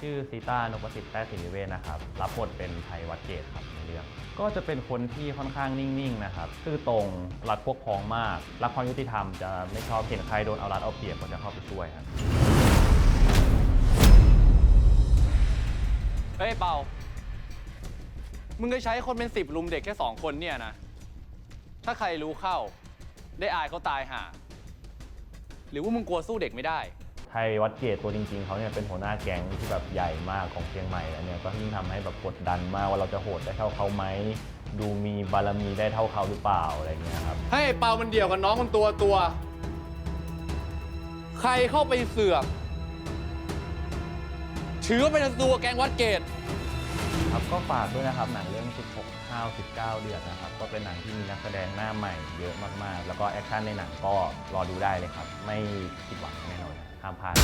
ชื่อซีต้านพสิทธิ์แต้สินิเวศนะครับ รับบทเป็นไทยวัดเกตครับในเรื่อง ก็จะเป็นคนที่ค่อนข้างนิ่งๆนะครับซื่อตรงรักพวกพ้องมาก รักความยุติธรรมจะไม่ชอบเห็นใครโดนเอารัดเอาเปรียบก็จะเข้าไปช่วยครับเฮ้ยเปามึงจะใช้คนเป็นสิบลุมเด็กแค่สองคนเนี่ยนะ ถ้าใครรู้เข้า ได้อายเขาตายห่า หรือว่ามึงกลัวสู้เด็กไม่ได้ ไทยวัดเกตตัวจริง ๆเขาเนี่ยเป็นหัวหน้าแก๊งที่แบบใหญ่มากของเชียงใหม่แล้วเนี่ยก็ยิ่งทำให้แบบกดดันมากว่าเราจะโหดได้เท่าเขาไหมดูมีบารมีได้เท่าเขาหรือเปล่าอะไรเงี้ยครับให้เปามันเดี่ยวกับน้องมันตัวตัว ใครเข้าไปเสือกถือว่าเป็นศัตรูกับแกงวัดเกตครับก็ฝากด้วยนะครับหนังเรื่อง 16ข้าว19 เดือนนะครับก็เป็นหนังที่มีนักแสดงหน้าใหม่เยอะมากๆ แล้วก็แอคชั่นในหนังก็รอดูได้เลยครับ ไม่ผิดหวังแน่ ห้ามพลาด